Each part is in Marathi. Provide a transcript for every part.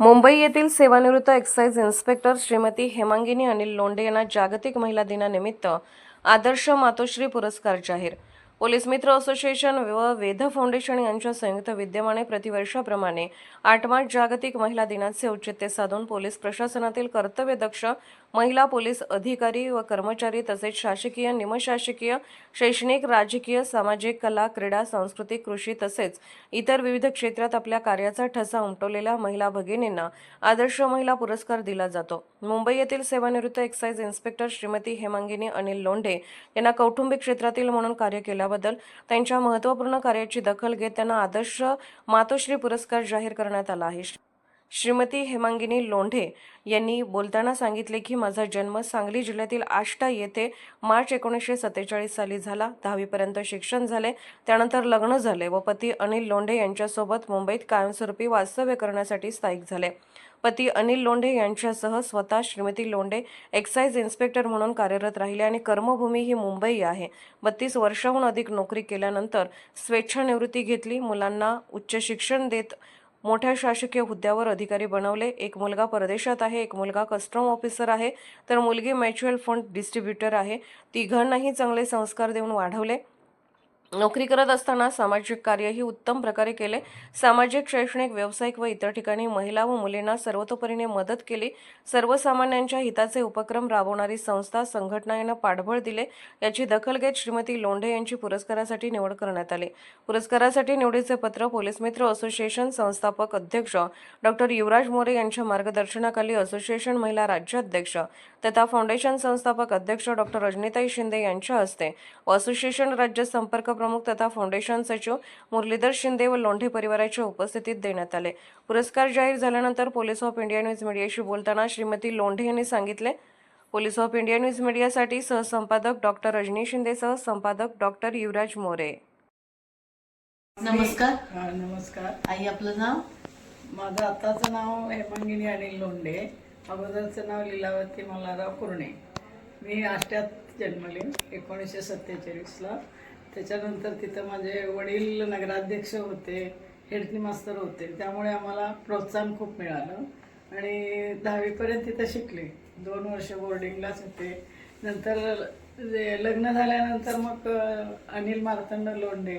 मुंबई येथील सेवानिवृत्त एक्साईज इन्स्पेक्टर श्रीमती हेमांगिनी अनिल लोंढे यांना जागतिक महिला दिनानिमित्त आदर्श मातोश्री पुरस्कार जाहीर. पोलीस मित्र असोसिएशन व वेध फाउंडेशन यांच्या संयुक्त विद्यमाने प्रतिवर्षाप्रमाणे आठ मार्च जागतिक महिला दिनाचे औचित्य साधून पोलीस प्रशासनातील कर्तव्यदक्ष महिला पोलीस अधिकारी व कर्मचारी तसेच शासकीय निमशासकीय शैक्षणिक राजकीय सामाजिक कला क्रीडा सांस्कृतिक कृषी तसेच इतर विविध क्षेत्रात आपल्या कार्याचा ठसा उमटवलेल्या महिला भगिनींना आदर्श महिला पुरस्कार दिला जातो. मुंबई येथील सेवानिवृत्त एक्साईज इन्स्पेक्टर श्रीमती हेमांगिनी अनिल लोंढे यांना कौटुंबिक क्षेत्रातील म्हणून कार्य केल्याबद्दल त्यांच्या महत्त्वपूर्ण कार्याची दखल घेत त्यांना आदर्श मातोश्री पुरस्कार जाहीर करण्यात आला आहे. श्रीमती हेमांगिनी लोंढे यांनी बोलताना सांगितले की माझा जन्म सांगली जिल्ह्यातील आष्टा येथे मार्च एकोणीसशे सत्तेचाळीस साली झाला. दहावीपर्यंत शिक्षण झाले. त्यानंतर लग्न झाले व पती अनिल लोंढे यांच्यासोबत मुंबईत कायमस्वरूपी वास्तव्य करण्यासाठी स्थायिक झाले. पती अनिल लोंढे यांच्यासह स्वतः श्रीमती लोंढे एक्साईज इन्स्पेक्टर म्हणून कार्यरत राहिले आणि कर्मभूमी ही मुंबई आहे. बत्तीस वर्षाहून अधिक नोकरी केल्यानंतर स्वेच्छानिवृत्ती घेतली. मुलांना उच्च शिक्षण देत मोठ्या शासकीय हुद्द्यावर अधिकारी बनवले. एक मुलगा परदेशात आहे एक मुलगा कस्टम ऑफिसर आहे. तर मुलगी म्युच्युअल फंड डिस्ट्रीब्युटर आहे. तिघांनाही चांगले संस्कार देऊन वाढवले. नोकरी करत असताना सामाजिक कार्यही उत्तम प्रकारे केले. सामाजिक शैक्षणिक व्यावसायिक व इतर ठिकाणी महिला व मुलींना सर्वतोपरीने मदत केली. सर्वसामान्यांच्या हिताचे उपक्रम राबवणारी संस्था संघटना यांना पाठबळ दिले. याची दखल घेत श्रीमती लोंढे यांची पुरस्कारासाठी निवड करण्यात आली. पुरस्कारासाठी निवडीचे पत्र पोलीस मित्र असोसिएशन संस्थापक अध्यक्ष डॉक्टर युवराज मोरे यांच्या मार्गदर्शनाखाली असोसिएशन महिला राज्याध्यक्ष तथा फाउंडेशन संस्थापक अध्यक्ष डॉक्टर रजनीताई शिंदे यांच्या हस्ते असोसिएशन राज्य संपर्क प्रमुख तथा फाउंडेशन सचिव मुरलीधर शिंदे व लोंढे परिवाराच्या उपस्थितीत देण्यात आले. पुरस्कार जाहीर झाल्यानंतर पोलीस ऑफ इंडिया न्यूज मीडियाशी बोलताना श्रीमती लोंढे यांनी सांगितले पोलीस ऑफ इंडिया न्यूज मीडियासाठी सहसंपादक डॉक्टर रजनी शिंदे सह संपादक डॉक्टर युवराज मोरे. नमस्कार. हा नमस्कार. आई आपलं नाव? माझं आताचं नाव हेमांगिनी अनिल लोंढे. अगोदरचं नाव लीलावती मल्हारराव कुर्णे. मी आष्ट्यात जन्मले एकोणीसशे सत्तेचाळीसला. त्याच्यानंतर तिथं माझे वडील नगराध्यक्ष होते हेडनी मास्तर होते. त्यामुळे आम्हाला प्रोत्साहन खूप मिळालं. आणि दहावीपर्यंत तिथं शिकले. दोन वर्ष बोर्डिंगलाच होते. नंतर लग्न झाल्यानंतर मग अनिल मार्तंड लोंढे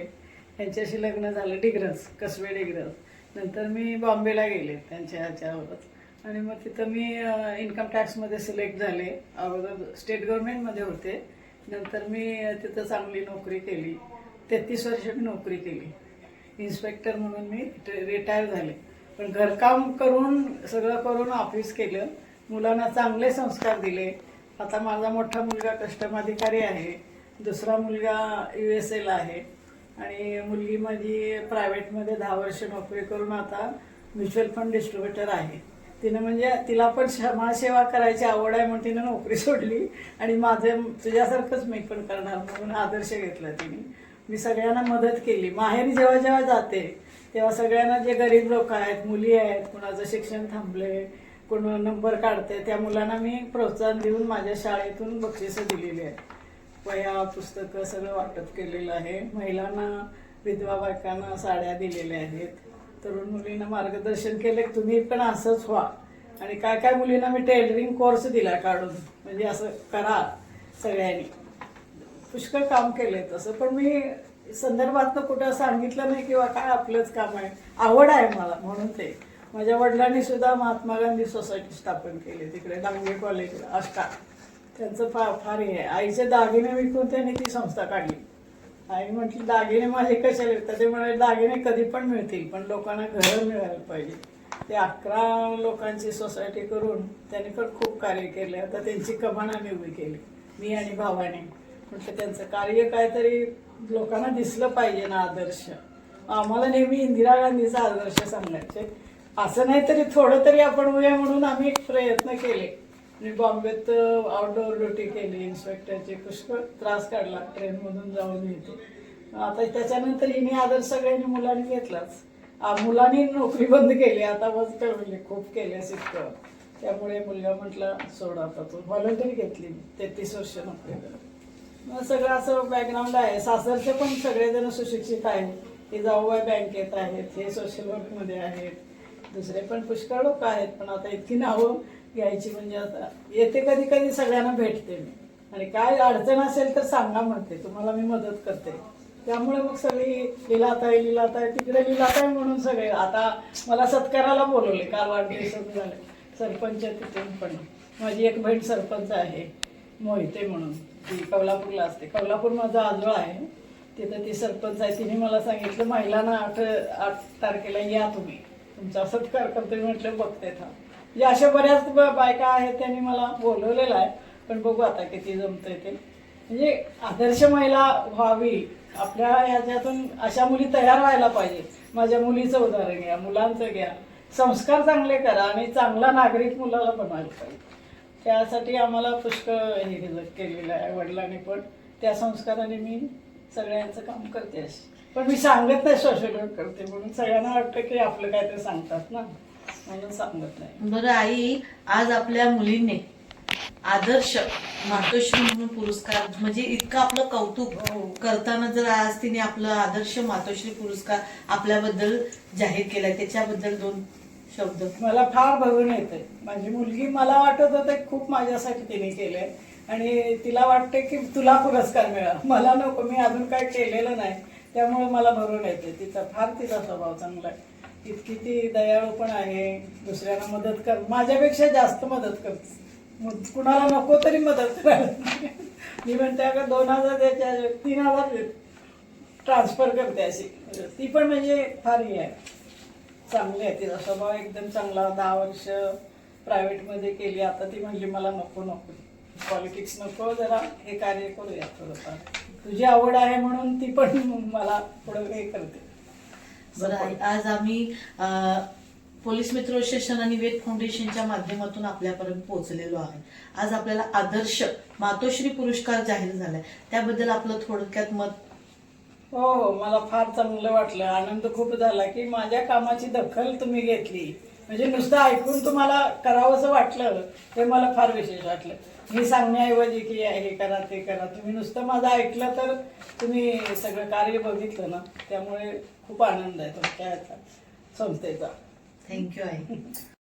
यांच्याशी लग्न झालं. डिग्रज कसबे डिग्रज नंतर मी बॉम्बेला गेले त्यांच्या ह्याच्यावरच. आणि मग तिथं मी इन्कम टॅक्समध्ये सिलेक्ट झाले. अगोदर स्टेट गव्हर्नमेंटमध्ये होते. नंतर मी तिथं चांगली नोकरी केली. तेहतीस वर्ष मी नोकरी केली. इन्स्पेक्टर म्हणून मी रिटायर झाले. पण घरकाम करून सगळं करून ऑफिस केलं. मुलांना चांगले संस्कार दिले. आता माझा मोठा मुलगा कस्टम अधिकारी आहे. दुसरा मुलगा यू एस एला आहे. आणि मुलगी माझी प्रायव्हेटमध्ये दहा वर्ष नोकरी करून आता म्युच्युअल फंड डिस्ट्रीब्युटर आहे. तिनं म्हणजे तिला पण समाजसेवा करायची आवड आहे म्हणून तिनं नोकरी सोडली. आणि माझे तुझ्यासारखंच मी पण करणार म्हणून आदर्श घेतला तिने. मी सगळ्यांना मदत केली. माहेरी जेव्हा जेव्हा जाते तेव्हा सगळ्यांना जे गरीब लोक आहेत मुली आहेत कुणाचं शिक्षण थांबले कोण नंबर काढते त्या मुलांना मी प्रोत्साहन देऊन माझ्या शाळेतून बक्षिसं दिलेली आहेत. वह्या पुस्तकं सगळं वाटप केलेलं आहे. महिलांना विधवा बायकांना साड्या दिलेल्या आहेत. तरुण मुलींना मार्गदर्शन केले तुम्ही पण असंच व्हा. आणि काय काय मुलींना मी टेलरिंग कोर्स दिला काढून. म्हणजे असं करा सगळ्यांनी. पुष्कळ काम केलंय तसं. पण मी संदर्भात कुठं सांगितलं नाही किंवा काय आपलंच काम आहे. आवड आहे मला म्हणून ते. माझ्या वडिलांनी सुद्धा महात्मा गांधी सोसायटी स्थापन केली. तिकडे डांगे कॉलेज अष्टा त्यांचं फार फार हे आहे. आईचे दागिने विकून त्यांनी ती संस्था काढली. आई म्हटली दागिने माझे कशाले येतात ते म्हणाले दागिने कधी पण मिळतील पण लोकांना घरं मिळायला पाहिजे. ते अकरा लोकांची सोसायटी करून त्यांनी पण खूप कार्य केले. आता त्यांची कमान आम्ही उभी केली मी आणि भावाने. म्हटलं त्यांचं कार्य काहीतरी लोकांना दिसलं पाहिजे ना आदर्श. आम्हाला नेहमी इंदिरा गांधीचा आदर्श सांगायचे असं नाही तरी थोडं तरी आपण होऊया म्हणून आम्ही प्रयत्न केले. मी बॉम्बेत आउटडोअर ड्युटी केली इन्स्पेक्टरची पुष्कळ त्रास काढला ट्रेनमधून जाऊन येते. आता त्याच्यानंतर हिने आदर सगळ्यांनी मुलांनी घेतलाच. मुलांनी नोकरी बंद केली आता बस कळवली खूप केल्या शिकतं त्यामुळे मुलगा म्हटला सोड आता तो. व्हॉलंटरी घेतली तेहतीस वर्ष नोकरी मग सगळं असं बॅकग्राऊंड आहे. सासरचे पण सगळेजण सुशिक्षित आहेत. हे जाऊबाई बँकेत आहेत हे सोशल वर्कमध्ये आहेत. दुसरे पण पुष्कळ लोक आहेत पण आता इतकी नावं घ्यायची म्हणजे आता येते कधी कधी सगळ्यांना भेटते मी. आणि काय अडचण असेल तर सांगा म्हणते. तुम्हाला मी मदत करते. त्यामुळे मग सगळी लिलाताय लिलाताय तिकडे लिलाताय म्हणून सगळे. आता मला सत्काराला बोलवले. काल वाढदिवस झाले. सरपंच तिथून पण. माझी एक बहीण सरपंच आहे. मोहिते म्हणून. ती कोल्हापूरला असते. कोल्हापूर माझा आजोळ आहे. तिथं ती सरपंच आहे. तिने मला सांगितलं महिलांना आठ आठ तारखेला या तुम्ही. तुमचा सत्कार करतो म्हटलं बघते था या अशा बऱ्याच ब- बायका आहेत त्यांनी मला बोलवलेलं आहे. पण बघू आता किती जमतंय ते. म्हणजे आदर्श महिला व्हावी आपल्या ह्याच्यातून अशा मुली तयार व्हायला पाहिजे. माझ्या मुलीचं उदाहरण घ्या मुलांचं घ्या. संस्कार चांगले करा आणि चांगला नागरिक मुलाला बनवायला पाहिजे. त्यासाठी आम्हाला पुष्कळ हे केलं- केलेलं आहे वडिलांनी पण. त्या संस्काराने मी सगळ्यांचं काम करते अशी. पण मी सांगत नाही सोशल वर्क करते म्हणून. सगळ्यांना वाटतं की आपलं काय ते सांगतात ना. बरं आई आज आपल्या मुलीने आदर्श मातोश्री म्हणून पुरस्कार म्हणजे इतकं आपलं कौतुक हो. करताना जर आज तिने आपलं आदर्श मातोश्री पुरस्कार आपल्याबद्दल जाहीर केलाय त्याच्याबद्दल दोन शब्द. मला फार भरून येते माझी मुलगी मला वाटत होतं खूप माझ्यासाठी तिने केलंय. आणि तिला वाटते की तुला पुरस्कार मिळा मला नको मी अजून काय केलेलं नाही. त्यामुळे मला भरून येते तिचा फार तिचा स्वभाव चांगला आहे. इतकी ती दयाळू पण आहे दुसऱ्यांना मदत कर माझ्यापेक्षा जास्त मदत करते. कुणाला नको तरी मदत करायला. मी म्हणते अगं दोन हजार द्यायच्या तीन हजार ट्रान्सफर करते अशी. म्हणजे ती पण म्हणजे फार हे आहे. चांगली आहे तिचा स्वभाव एकदम चांगला. दहा वर्ष प्रायव्हेटमध्ये केली आता ती म्हणली मला नको नको. पॉलिटिक्स नको जरा हे कार्य करूया थोडंफार. तुझी आवड आहे म्हणून ती पण मला पुढं हे करते. बरं आई आज आम्ही अं, पोलीस मित्र असोसिएशन आणि वेद फाउंडेशनच्या माध्यमातून आपल्यापर्यंत पोहोचलेलो आहे आज आपल्याला आदर्श मातोश्री पुरस्कार जाहीर झालाय. त्याबद्दल आपलं थोडक्यात मत? हो हो मला फार चांगलं वाटलं. आनंद खूप झाला की माझ्या कामाची दखल तुम्ही घेतली. म्हणजे नुसतं ऐकून तुम्हाला करावंसं वाटलं हे मला फार विशेष वाटलं. मी सांगण्याऐवजी की हे करा ते करा. तुम्ही नुसतं माझं ऐकलं तर तुम्ही सगळं कार्य बघितलं ना. त्यामुळे खूप आनंद आहे तुमच्या संस्थेचा. थँक्यू आहे